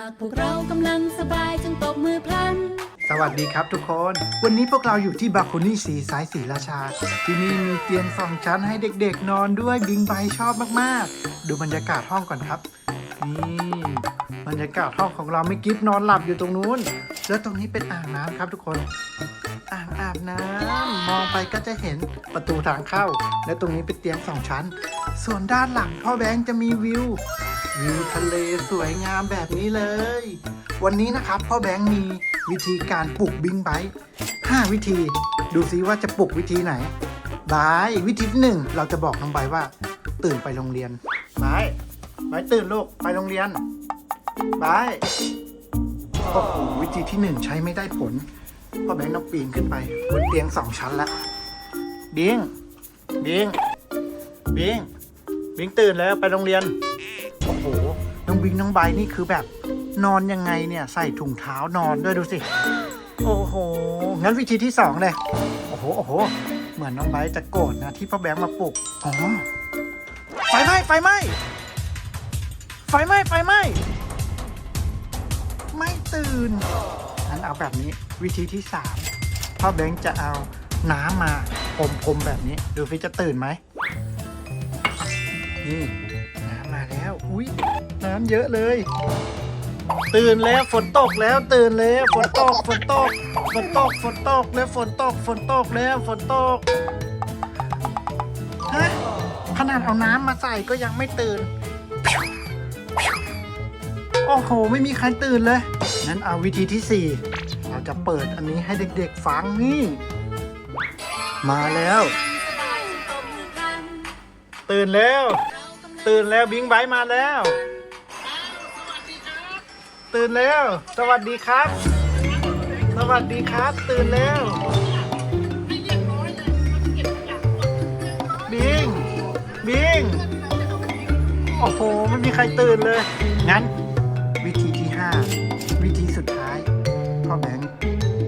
ากพวกเรากำลังสบายจงตบมือพลัน สวัสดีครับทุกคน วันนี้พวกเราอยู่ที่บาคุนี่สีสายสีราชา ที่นี่มีเตียงสองชั้นให้เด็กๆนอนด้วยบิงไบชอบมากๆ ดูบรรยากาศห้องก่อนครับ นี่บรรยากาศห้องของเราไม่กิฟนอนหลับอยู่ตรงนู้น แล้วตรงนี้เป็นอ่างน้ำครับทุกคน อ่างอาบน้ำมองไปก็จะเห็นประตูทางเข้า และตรงนี้เป็นเตียงสองชั้น ส่วนด้านหลังพ่อแบงค์จะมีวิว วิวทะเลสวยงามแบบนี้เลย วันนี้นะครับพ่อแบงค์มีวิธีการปลุกบิงไบค์5วิธี ดูซิว่าจะปลุกวิธีไหนบายวิธีที่หนึ่งเราจะบอกน้องไบว่า ตื่นไปโรงเรียนบร์ทไบร์ทตื่นลูกไปโรงเรียนบายโอ้โหวิธีที่หนึ่งใช้ไม่ได้ผล พ่อแบงค์ต้องปีนขึ้นไปบนเตียงสองชั้นละบิงบิงบิงบิงตื่นแล้วไปโรงเรียน โอ้โห น้องบิงน้องไบนี่คือแบบนอนยังไงเนี่ยใส่ถุงเท้านอนด้วยดูสิ โอ้โห งั้นวิธีที่สองเลย โอ้โห โอ้โห เหมือนน้องไบจะโกรธนะที่พ่อแบงค์มาปลุก อ๋อ ไฟไหม้ไฟไหม้ไฟไหม้ไฟไหม้ไม่ตื่นงั้นเอาแบบนี้ วิธีที่สามพ่อแบงค์จะเอาน้ำมาพรมๆแบบนี้ ดูฟิจะตื่นไหมนี่น้ำมาแล้ว อุ้ยน้ำเยอะเลย ตื่นแล้วฝนตกแล้วตื่นแล้วฝนตกฝนตกฝนตกฝนตกแล้วฝนตกฝนตกแล้วฝนตกฮะขนาดเอาน้ำมาใส่ก็ยังไม่ตื่น โอ้โห ไม่มีใครตื่นเลยงั้นเอาวิธีที่สี่ จะเปิดอันนี้ให้เด็กๆฟังนี่ มาแล้ว ตื่นแล้ว ตื่นแล้วบิงไบค์มาแล้ว ตื่นแล้ว สวัสดีครับ สวัสดีครับ ตื่นแล้วบิงบิงโอ้โหไม่มีใครตื่นเลยงั้น พ่อแบงค์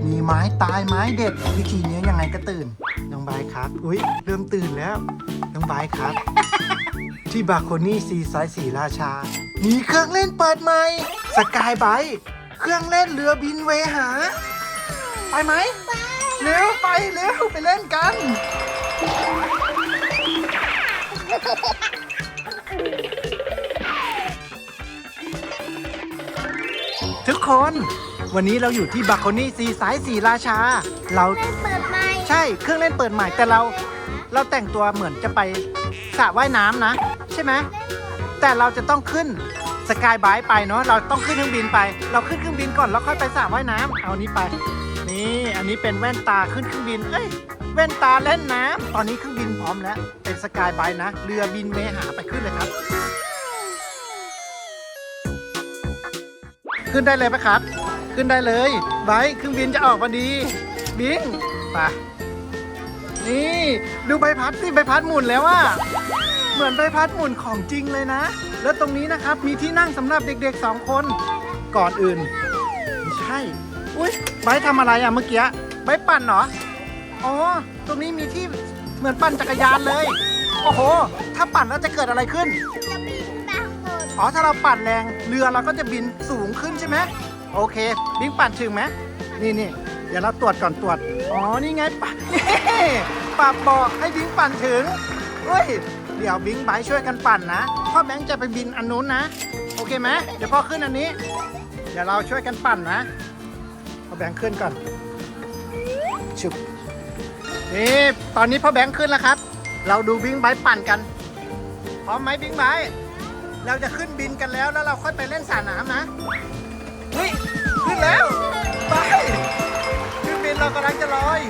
มีไม้ตายไม้เด็ดวิธีนี้ยังไงก็ตื่นน้องบายครับ อุ๊ยเริ่มตื่นแล้วน้องบายครับ ที่บาโคนี่ซีไซส์สีราชา มีเครื่องเล่นเปิดใหม่สกายไบเครื่องเล่นเรือบินเวหา ไปไหมเร็วไปเร็วไปเล่นกันทุกคน วันนี้เราอยู่ที่บาโคนี่ซีไซส์สีราชา เราเปิดไมค์ใช่เครื่องเล่นเปิดใหม่แต่เราเราแต่งตัวเหมือนจะไปสระว่ายน้ำนะ ใช่ไหมแต่เราจะต้องขึ้นสกายไบค์ไปเนาะเราต้องขึ้นเครื่องบินไป เราขึ้นเครื่องบินก่อนแล้วค่อยไปสระว่ายน้ำเอานี้ไป นี่อันนี้เป็นแว่นตาขึ้นเครื่องบินเอ้ยแว่นตาเล่นน้ำตอนนี้เครื่องบินพร้อมแล้ว เป็นสกายไบค์นะ เรือบินเวหาไปขึ้นเลยครับ ขึ้นได้เลยปะครับ ขึ้นได้เลยไบค์เครื่องบินจะออกพอดี บิงไปนี่ดูใบพัดสิใบพัดหมุนแล้วว่าเหมือนใบพัดหมุนของจริงเลยนะ แล้วตรงนี้นะครับมีที่นั่งสำหรับเด็กๆสองคนก่อนอื่นไม่ใช่อุ้ยใบทำอะไรอะเมื่อกี้ใบปั่นเหรออ๋อตรงนี้มีที่เหมือนปั่นจักรยานเลย โอ้โห ถ้าปั่นแล้วจะเกิดอะไรขึ้น จะบินไปข้างบน อ๋อ ถ้าเราปั่นแรง เรือเราก็จะบินสูงขึ้นใช่ไหม โอเคบิงปั่นถึงไหมนี่นี่เดี๋ยวเราตรวจก่อนตรวจอ๋อนี่ไงปะนี่ปรับเบอกให้บิงปั่นถึงเฮ้ยเดี๋ยวบิงไบช่วยกันปั่นนะพ่อแบงค์จะไปบินอันนู้นนะ โอเคไหมเดี๋ยวพ่อขึ้นอันนี้ เดี๋ยวเราช่วยกันปั่นนะพ่อแบงค์ขึ้นก่อนชุบนี่ตอนนี้พ่อแบงค์ขึ้นแล้วครับ เราดูบิงไบปั่นกันพร้อมไหมบิงไบเราจะขึ้นบินกันแล้วแล้วเราค่อยไปเล่นสระน้ำนะ เฮ้ยขึ้นแล้ว ไปขึ้นบินเรากำลังจะลอย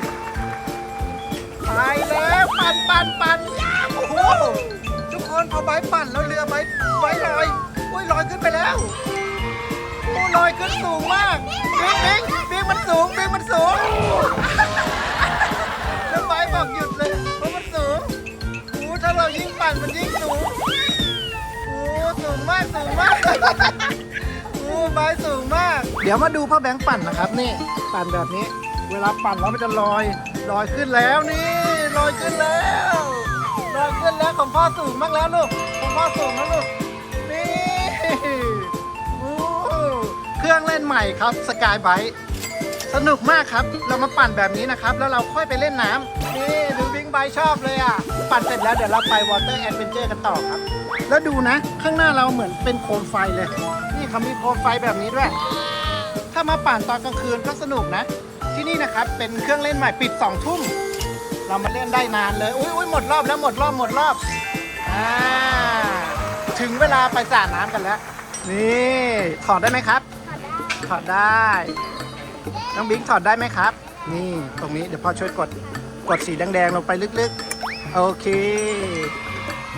ไปแล้วปั่นปั่นปั่นโอ้โหทุกคนพอใบปั่นแล้วเรือใบใบลอยอุ้ยลอยขึ้นไปแล้วโอ้ลอยขึ้นสูงมากบิงบิงบิงมันสูงบิงมันสูงแล้วใบบอกหยุดเลยเพราะมันสูงโอ้ถ้าเรายิ่งปั่นมันยิ่งสูงโอ้สูงมากสูงมาก โอ้ไม้สูงมาก เดี๋ยวมาดูพ่อแบงค์ปั่นนะครับนี่ ปั่นแบบนี้ เวลาปั่นแล้วมันจะลอย ลอยขึ้นแล้วนี่ลอยขึ้นแล้วลอยขึ้นแล้วของพ่อสูงมากแล้วลูกของพ่อสูงแล้วลูกนี่โอ้ใหม่ครับสกายไบสนุกมากครับ เรามาปั่นแบบนี้นะครับ แล้วเราค่อยไปเล่นน้ำนี่ดูบิงไบชอบเลยอะ ปั่นเสร็จแล้วเดี๋ยวเราไปวอเตอร์แอดเวนเจอร์กันต่อครับ แล้วดูนะ ข้างหน้าเราเหมือนเป็นโคมไฟเลย นี่เขามีโคมไฟแบบนี้ด้วย ถ้ามาปั่นตอนกลางคืนก็สนุกนะ ที่นี่นะครับเป็นเครื่องเล่นใหม่ปิด2ทุ่ม เรามาเล่นได้นานเลยอุ้ยอุ้ยหมดรอบแล้วหมดรอบหมดรอบอ่าถึงเวลาไปสระน้ำกันแล้ว นี่ถอดได้ไหมครับ ถอดได้ น้องบิ๊กถอดได้ไหมครับ นี่ตรงนี้เดี๋ยวพ่อช่วยกดกดสีแดงๆลงไปลึกๆ โอเค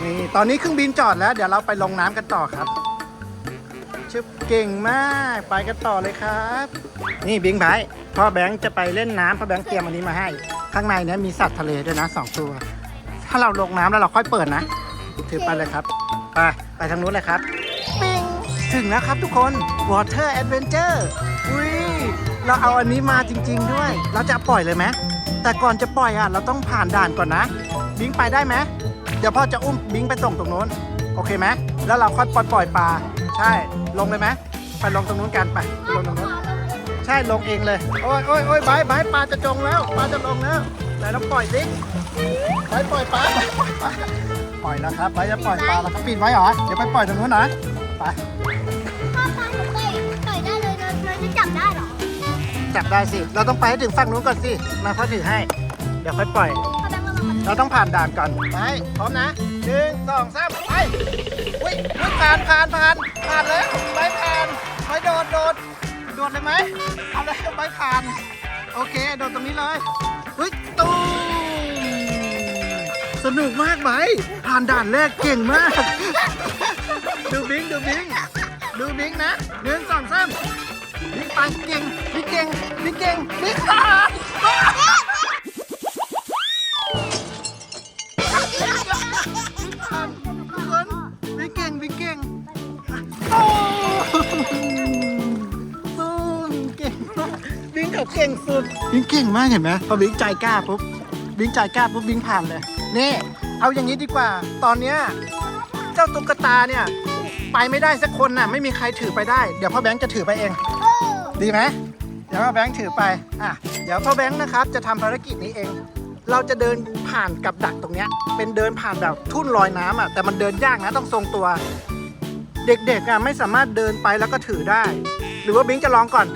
นี่ตอนนี้เครื่องบินจอดแล้ว เดี๋ยวเราไปลงน้ำกันต่อครับชึบเก่งมากไปกันต่อเลยครับ นี่บิงไบพ่อแบงค์จะไปเล่นน้ำพ่อแบงค์เตรียมอันนี้มาให้ ข้างในเนี้ยมีสัตว์ทะเลด้วยนะสองตัว ถ้าเราลงน้ำแล้วเราค่อยเปิดนะ ถือไปเลยครับ ไปไปทางนู้นเลยครับปิงถึงแล้วครับทุกคน Water Adventure อุ้ยเราเอาอันนี้มาจริง ๆ ด้วย เราจะปล่อยเลยไหมแต่ก่อนจะปล่อยอะเราต้องผ่านด่านก่อนนะ บิงไปได้ไหมเดี๋ยวพ่อจะอุ้มบิงไปส่งตรงนู้น โอเคไหมแล้วเราค่อยปล่อยปล่อยปลา ใช่ ลงเลยไหมไปลงตรงนู้นกันไปไปลงตรงนู้น ใช่ ลงเองเลย โอ้ยโอ้ยโอ้ยบายบายปลาจะจงแล้ว ปลาจะลงแล้วไหนเราปล่อยสิไปปล่อยปลาไปปล่อยปลา ปล่อยนะครับไปจะปล่อยปลาแล้วก็ปิดไว้เหรอ เดี๋ยวไปปล่อยตรงนู้นนะ ไป พ่อปลาหนูต่อยต่อยได้เลยเราเราจะจับได้เหรอ จับได้สิ เราต้องไปให้ถึงฝั่งนู้นก่อนสิ มาพ่อถือให้ เดี๋ยวค่อยปล่อย เราต้องผ่านด่านก่อน ไป พร้อมนะหนึ่งสองสามไปอุ้ยอุ้ยผ่านผ่านผ่านผ่านแล้วไปผ่านไปโดดโดดโดดเลยไหมเอาเลยไปผ่าน โอเค โดดตรงนี้เลยอุ้ยตูมสนุกมากไหมผ่านด่านแรกเก่งมาก ดูบิงดูบิงดูบิงนะหนึ่งสองสามบิงไปเก่งบิงเก่งบิงเก่งบิงผ่าน งเก่งสุดบิงเก่งมากเห็นไหมพอบิงใจกล้าปุ๊บบิงใจกล้าปุ๊บบิงผ่านเลยนี่เอาอย่างนี้ดีกว่า ตอนเนี้ยเจ้าตุ๊กตาเนี่ย ไปไม่ได้สักคนน่ะ ไม่มีใครถือไปได้ เดี๋ยวพ่อแบงค์จะถือไปเอง ดีไหมเดี๋ยวพ่อแบงค์ถือไปอะเดี๋ยวพ่อแบงค์นะครับ จะทำภารกิจนี้เอง เราจะเดินผ่านกับดักตรงเนี้ย เป็นเดินผ่านแบบทุ่นลอยน้ำอะแต่มันเดินยากนะต้องทรงตัว เด็กๆอะไม่สามารถเดินไปแล้วก็ถือได้ หรือว่าบิงจะลองก่อน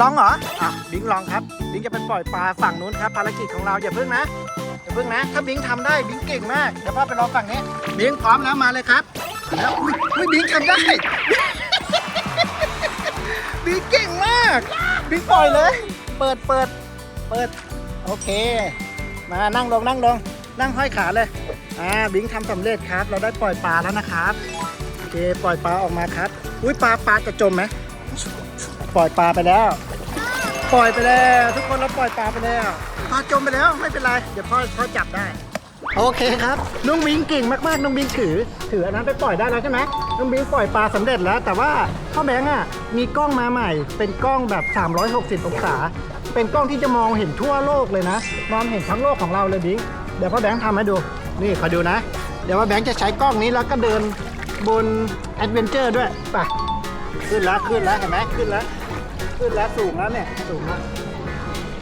ลองเหรออะบิงลองครับบิงจะไปปล่อยปลาฝั่งนู้นครับภารกิจของเราอย่าเพิ่งนะอย่าเพิ่งนะ ถ้าบิงทำได้บิงเก่งมากเดี๋ยวพ่อไปรอฝั่งนี้บิงพร้อมแล้วมาเลยครับแล้วอุ้ยอุ้ยบิงทำได้บิงเก่งมากบิงปล่อยเลย เปิดเปิดเปิดโอเค มานั่งลงนั่งลงนั่งห้อยขาเลยอ่าบิงทำสำเร็จครับ เราได้ปล่อยปลาแล้วนะครับโอเคปล่อยปลาออกมาครับ อุ้ยปลาปลาจะจมไหม ปล่อยปลาไปแล้ว ปล่อยไปแล้ว ทุกคนเราปล่อยปลาไปแล้วปลาจมไปแล้วไม่เป็นไรเดี๋ยวพ่อพ่อจับได้ โอเคครับน้องบิงเก่งมากๆน้องบิงถือ ถืออันนั้นไปปล่อยได้แล้วใช่ไหมน้องบิงปล่อยปลาสำเร็จแล้ว แต่ว่าพ่อแบงค์อะมีกล้องมาใหม่ เป็นกล้องแบบ 360 องศา เป็นกล้องที่จะมองเห็นทั่วโลกเลยนะมองเห็นทั้งโลกของเราเลยบิงเดี๋ยวพ่อแบงค์ทำให้ดูนี่ขอดูนะ เดี๋ยวว่าแบงค์จะใช้กล้องนี้แล้วก็เดินบนแอดเวนเจอร์ด้วยไป ขึ้นแล้วขึ้นแล้วเห็นไหมขึ้นแล้ว ขึ้นแล้วสูงแล้วเนี่ยสูงแล้ว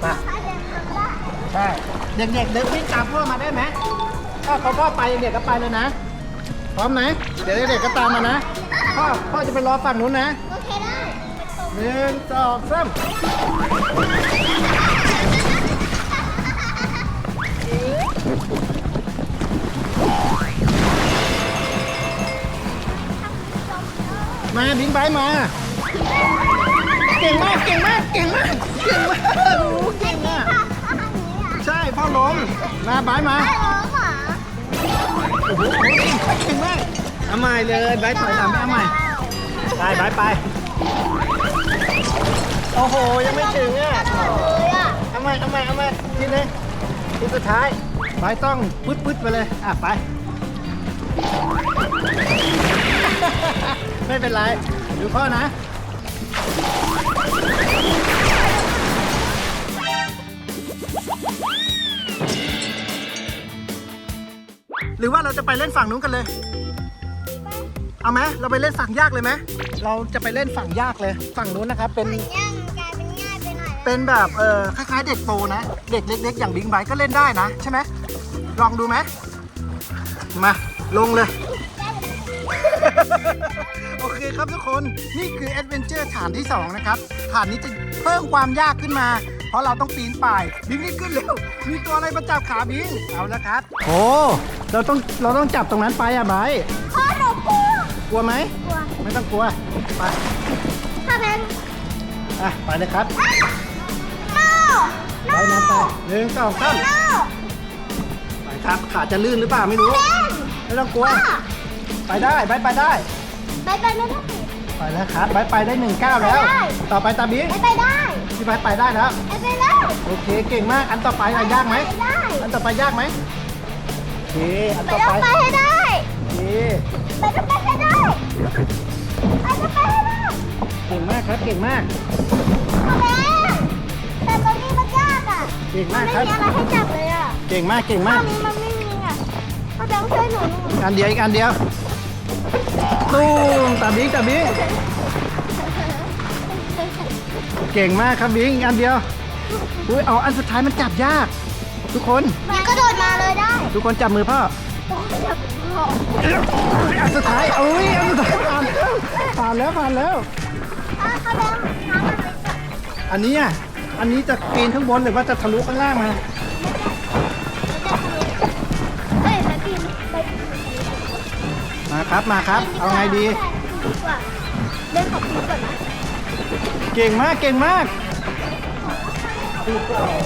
ไปใช่เด็กๆเดินวิ่งตามพ่อมาได้ไหมถ้าเขาพ่อไปเด็กก็ไปเลยนะพร้อมไหมเดี๋ยวเด็กๆก็ตามมานะพ่อพ่อจะไปรอฝั่งนู้นนะโอเคได้หนึ่งสองสาม มาบิงไบค์มา เก่งมากเก่งมากเก่งมากเก่งมากโอ้โหเก่งอะอาหารนี้อะใช่พ่อล้มมาไบค์มาไอ้ล้อหมาโอ้โหเก่งมากเอาใหม่เลยไบร์ถอยหลังไปเอาใหม่ไปไบร์ไปโอ้โหยังไม่ถึงอะเลยอะเอาใหม่เอาใหม่เอาใหม่ทีนึงทีสุดท้ายไบร์ต้องปึ๊ดปึ๊ดไปเลยอะไป ไม่เป็นไร ดูพ่อนะ หรือว่าเราจะไปเล่นฝั่งนู้นกันเลยไปเอาไหมเราไปเล่นฝั่งยากเลยไหม เราจะไปเล่นฝั่งยากเลย ฝั่งนู้นนะครับ เป็น ย่างกลายเป็นง่ายไปหน่อยเป็นแบบ เออคล้ายๆ เด็กโตนะ เด็กเล็ก ๆ อย่างบิงไบก็เล่นได้นะ ใช่ไหม ลองดูไหม มา ลงเลย โอเคครับทุกคนนี่คือแอดเวนเจอร์ฐานที่ 2 นะครับ ฐานนี้จะเพิ่มความยากขึ้นมา เพราะเราต้องปีนป่ายบิงรีบขึ้นเร็วมีตัวอะไรมาจับขาบิงเอาละครับ โอ้เราต้องเราต้องจับตรงนั้นไปอะไบร์ทพ่อหนูกลัวกลัวไหมกลัวไม่ต้องกลัวไปถ้าเป็นอะไปเลยครับโน่ไปน้ำไปหนึ่งสองสามโน่ไปครับขาจะลื่นหรือเปล่าไม่รู้ ไม่ต้องกลัว ไปได้ไปไปได้ ไปไปไม่ได้ ไปแล้วครับไปไปได้หนึ่งเก้าแล้ว ไปได้ ต่อไปตาบิ๊กไปไปได้ พี่ไปไปได้แล้ว ไปไปแล้วโอเคเก่งมากอันต่อไปอะยากไหมไปได้อันต่อไปยากไหมโอเคอันไปต่อต้อไปงไปให้ได้ โอเคไปต้องไปให้ได้ไปต้องไปให้ได้เก่งมากครับเก่งมากทำไมแต่ตรงนี้มันยากอะเก่งมัมานกครับไม่มีอะไรให้จับเลยอะเก่งมากเก่งตมาอกนนี้มันไม่มีอะเขาจะช่วยหนูหนูอันเดียวอีกอันเดียว ตู้มตาบิ๊กตาบิ๊กเก่งมากครับบิ๊กอีกอันเดียวอุ้ยเอาอันสุดท้ายมันจับยาก ทุกคนมันก็โดดมาเลยได้ทุกคนจับมือพ่อจับหอกอันสุดท้ายอุ้ยอันสุดท้ายผ่านแล้วผ่านแล้วผ่านแล้ว อะเขาแล้วน้ำมันเลยจับอันนี้อะอันนี้จะปีนข้างบนหรือว่าจะทะลุข้างล่างมา ครับมาครับ เอาไงดี เดินขอบคุณก่อนนะเก่งมากเก่งมาก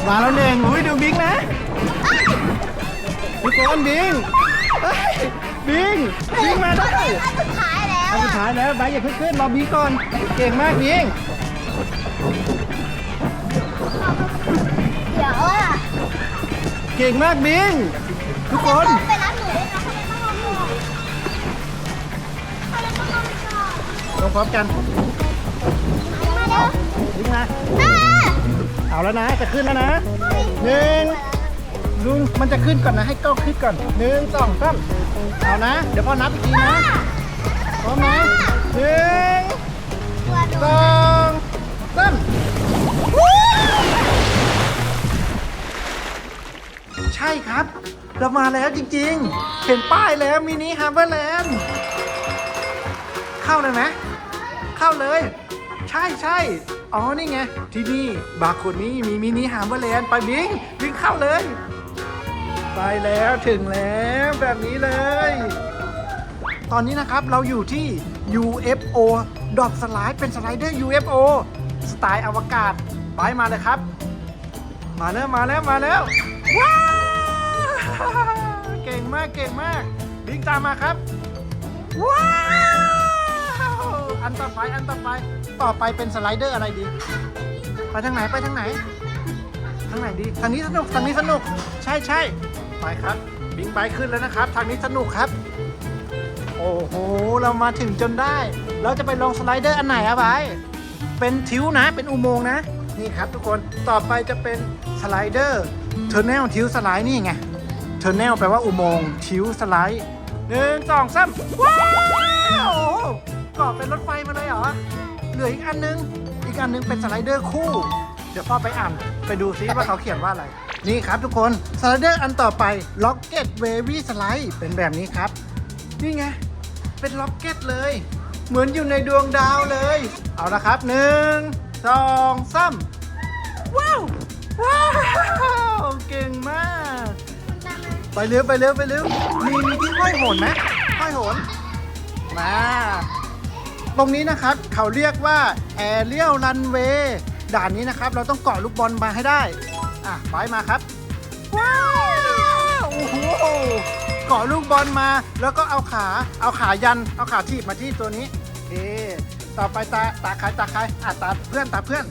มาแล้วหนึ่งอุ้ยดูบิงนะทุกคนบิงเอ้ยบิงบิงมาได้อันสุดท้ายแล้วอันสุดท้ายแล้วไบอย่าเพิ่งขึ้นรอบิงก่อน เก่งมากบิงเดี๋ยวอะเก่งมากบิงทุกคนไปรับ ลงพร้อมกันมาเร็วบิงมาเอาแล้วนะ จะขึ้นแล้วนะหนึ่งลุงมันจะขึ้นก่อนนะ ให้กล้องขึ้นก่อนหนึ่งสองสามเอานะ เดี๋ยวพ่อนับอีกทีนะพร้อมนะหนึ่งสองสามใช่ครับ เรามาแล้วจริงๆ เห็นป้ายแล้วมินิฮาร์เบอร์แลนด์ เข้าเลยไหม เข้าเลย ใช่ใช่อ๋อนี่ไง ที่นี่บาร์โคนนี้มีมินิฮาร์เบอร์แลนด์ไปบิงบิงเข้าเลย ไปแล้วถึงแล้วแบบนี้เลย ตอนนี้นะครับเราอยู่ที่ UFO ดอกสไลด์เป็นสไลเดอร์ UFO สไตล์อวกาศไปมาเลยครับ มาแล้วมาแล้วมาแล้วว้าเก่งมากเก่งมากบิงตามมาครับว้า อันต่อไปอันต่อไปต่อไปเป็นสไลเดอร์อะไรดี ไปทางไหนไปทางไหนทางไหนดีทางนี้สนุกทางนี้สนุก ใช่ใช่ไปครับบิงไปขึ้นแล้วนะครับ ทางนี้สนุกครับ โอ้โหเรามาถึงจนได้ เราจะไปลองสไลเดอร์อันไหนอะไบเป็นทิวนะเป็นอุโมงค์นะนี่ครับทุกคนต่อไปจะเป็นสไลเดอร์เทอร์เนลทิวสไลด์นี่ไงเทอร์เนลแปลว่าอุโมงค์ทิวสไลด์หนึ่งสองสามว้า เกาะเป็นรถไฟมาเลยเหรอ เหลืออีกอันนึง อีกอันนึงเป็นสไลเดอร์คู่ เดี๋ยวพ่อไปอ่าน ไปดูซิว่าเขาเขียนว่าอะไร นี่ครับทุกคน สไลเดอร์อันต่อไป Rocket Wavy Slide เป็นแบบนี้ครับ นี่ไง เป็นล็อกเก็ตเลย เหมือนอยู่ในดวงดาวเลย เอาละครับหนึ่งสองสามว้าวว้าวเก่งมาก ไปเร็วไปเร็วไปเร็วมีมีที่ห้อยโหนไหมห้อยโหนมา ตรงนี้นะครับเขาเรียกว่าแอเรียลรันเวย์ด่านนี้นะครับ เราต้องเกาะลูกบอลมาให้ได้ อะไปมาครับ ว้าวโอ้โหเกาะลูกบอลมา แล้วก็เอาขาเอาขายัน เอาขาทีบมาที่ตัวนี้โอเคต่อไปตาตาใครตาใครอะตาเพื่อนตาเพื่อน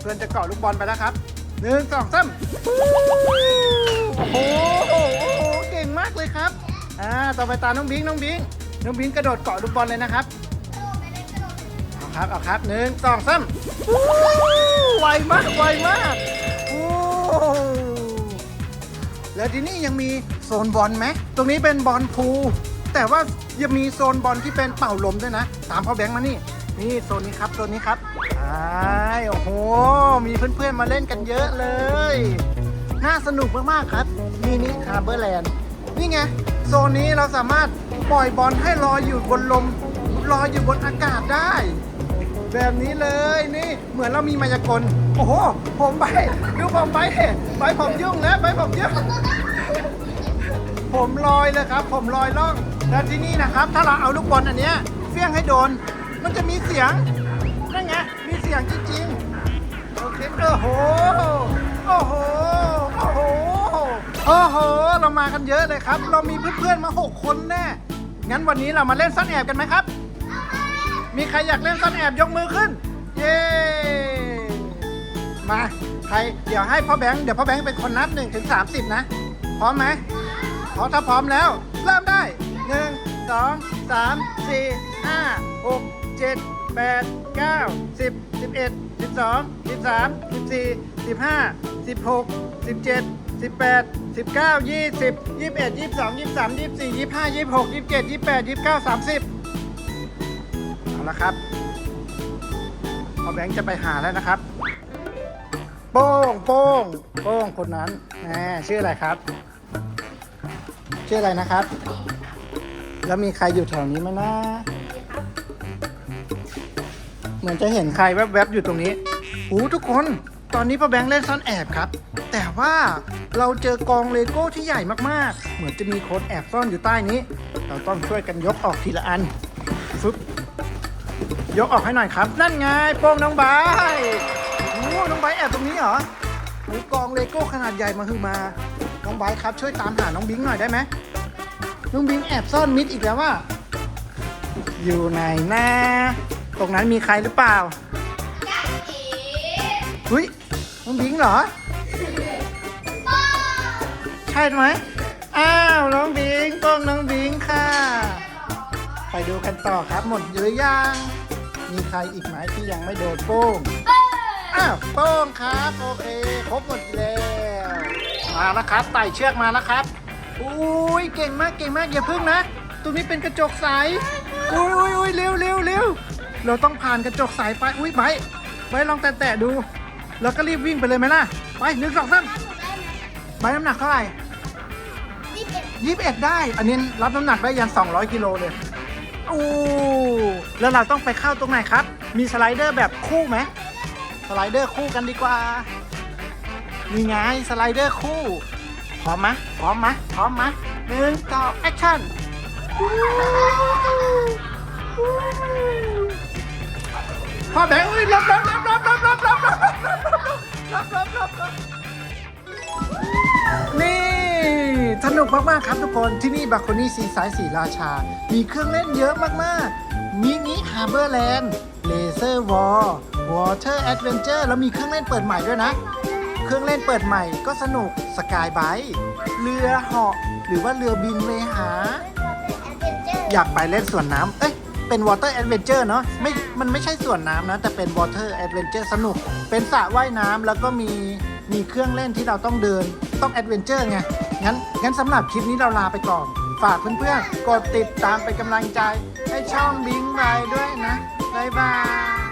เพื่อนจะเกาะลูกบอลไปแล้วครับหนึ่งสองสามโอ้โหโอ้โหเก่งมากเลยครับอ่าต่อไปตาน้องบิงน้องบิงน้องบิงกระโดดเกาะลูกบอลเลยนะครับ ครับเอาครับหนึ่งสองสามวู้ไวมากไวมากโอ้แล้วที่นี่ยังมีโซนบอลไหมตรงนี้เป็นบอลพูลแต่ว่ายังมีโซนบอลที่เป็นเป่าลมด้วยนะ ตามพ่อแบงค์มานี่ นี่โซนนี้ครับโซนนี้ครับอ้ายโอ้โห มีเพื่อนๆมาเล่นกันเยอะเลย น่าสนุกมากๆครับมินิฮาร์เบอร์แลนด์นี่ไง โซนนี้เราสามารถปล่อยบอลให้ลอยอยู่บนลมลอยอยู่บนอากาศได้ แบบนี้เลยนี่เหมือนเรามีมายากลโอ้โห ผมไปดูผมไปไปผมยุ่งแล้วไปผมยุ่งผมลอยเลยครับ ผมลอยล่องและที่นี่นะครับ ถ้าเราเอาลูกบอลอันเนี้ยเฟี้ยงให้โดน มันจะมีเสียงนั่นไงมีเสียงจริงๆโอเคโอ้โหโอ้โหโอ้โหโอ้โห เรามากันเยอะเลยครับ เรามีเพื่อนๆมาหกคนแน่งั้นวันนี้เรามาเล่นซ่อนแอบกันไหมครับ มีใครอยากเล่นซ่อนแอบยกมือขึ้น เย้ มา ใคร เดี๋ยวให้พ่อแบงค์ เดี๋ยวพ่อแบงค์เป็นคนนับหนึ่งถึงสามสิบนะ พร้อมไหมพอมถ้าพร้อมแล้ว เริ่มได้หนึ่งสองสามสี่ห้าหกเจ็ดแปดเก้าสิบสิบเอ็ดสิบสองสิบสามสิบสี่สิบห้าสิบหกสิบเจ็ดสิบแปดสิบเก้ายี่สิบยี่สิบเอ็ดยี่สิบสองยี่สิบสามยี่สิบสี่ยี่สิบห้ายี่สิบหกยี่สิบเจ็ดยี่สิบแปดยี่สิบเก้าสามสิบ และครับพอแบงค์จะไปหาแล้วนะครับ โป้งโป้งโป้งคนนั้นแหมชื่ออะไรครับ ชื่ออะไรนะครับ แล้วมีใครอยู่แถวนี้ไหมนะ เหมือนจะเห็นใครแวบๆอยู่ตรงนี้โอ้ทุกคนตอนนี้พ่อแบงค์เล่นซ่อนแอบครับ แต่ว่าเราเจอกองเลโก้ที่ใหญ่มากๆ เหมือนจะมีคนแอบซ่อนอยู่ใต้นี้ เราต้องช่วยกันยกออกทีละอัน ยกออกให้หน่อยครับ นั่นไงโป้งน้องใบโอ้น้องใบแอบตรงนี้เหรอโอ้กองเลโก้ขนาดใหญ่มาคือมา น้องใบครับ ช่วยตามหาน้องบิงหน่อยได้ไหมน้องบิงแอบซ่อนมิดอีกแล้วว่า อยู่ไหนนะตรงนั้นมีใครหรือเปล่าเฮ้ยน้องบิงเหรอ ใช่ไหมอ้าวน้องบิงโป้งน้องบิงค่ะ ไปดูกันต่อครับหมดหรือยัง มีใครอีกไหมที่ยังไม่โดนโป้งอ้าวโป้งครับโอเคครบหมดแล้วมาแล้วครับไต่เชือกมาแล้วครับอุ้ยเก่งมากเก่งมากอย่าพึ่งนะตรงนี้เป็นกระจกใสอุ้ยอุ้ยอุ้ยเร็วเร็วเร็วเราต้องผ่านกระจกใสไปอุ้ยไบร์ทไบร์ทลองแตะๆดู แล้วก็รีบวิ่งไปเลยไหมล่ะไปหนึ่งสองสามไบร์ทน้ำหนักเท่าไหร่นี่เป็นยี่สิบเอ็ดได้ อันนี้รับน้ำหนักได้ยัน200กิโลเลยโอ้แล้วเราต้องไปเข้าตรงไหนครับ มีสไลเดอร์แบบคู่ไหมสไลเดอร์คู่กันดีกว่านี่ไงสไลเดอร์คู่ พร้อมไหมพร้อมไหมพร้อมไหมหนึ่งต่อแอคชั่นพ่อแบงค์อุ้ยรับรับรับรับรับรับรับรับรับรับรับรับรับนี่ สนุกมาก ๆ ครับทุกคนที่นี่บาโคนี่ซีไซส์สีราชา มีเครื่องเล่นเยอะมาก ๆ มินิฮาร์เบอร์แลนด์เลเซอร์วอลวอเตอร์แอดเวนเจอร์แล้วมีเครื่องเล่นเปิดใหม่ด้วยนะ เครื่องเล่นเปิดใหม่ก็สนุกสกายไบค์เรือเหาะหรือว่าเรือบินเลหา อยากไปเล่นสวนน้ำเอ้ยเป็น Water Adventure เนาะไม่มันไม่ใช่สวนน้ำนะ แต่เป็น Water Adventure สนุก เป็นสระว่ายน้ำแล้วก็มี มีเครื่องเล่นที่เราต้องเดินต้องแอดเวนเจอร์ไง งั้นงั้นสำหรับคลิปนี้เราลาไปก่อน ฝากเพื่อนๆ กดติดตามเป็นกำลังใจ ให้ช่องบิงบายด้วยนะ บ๊ายบาย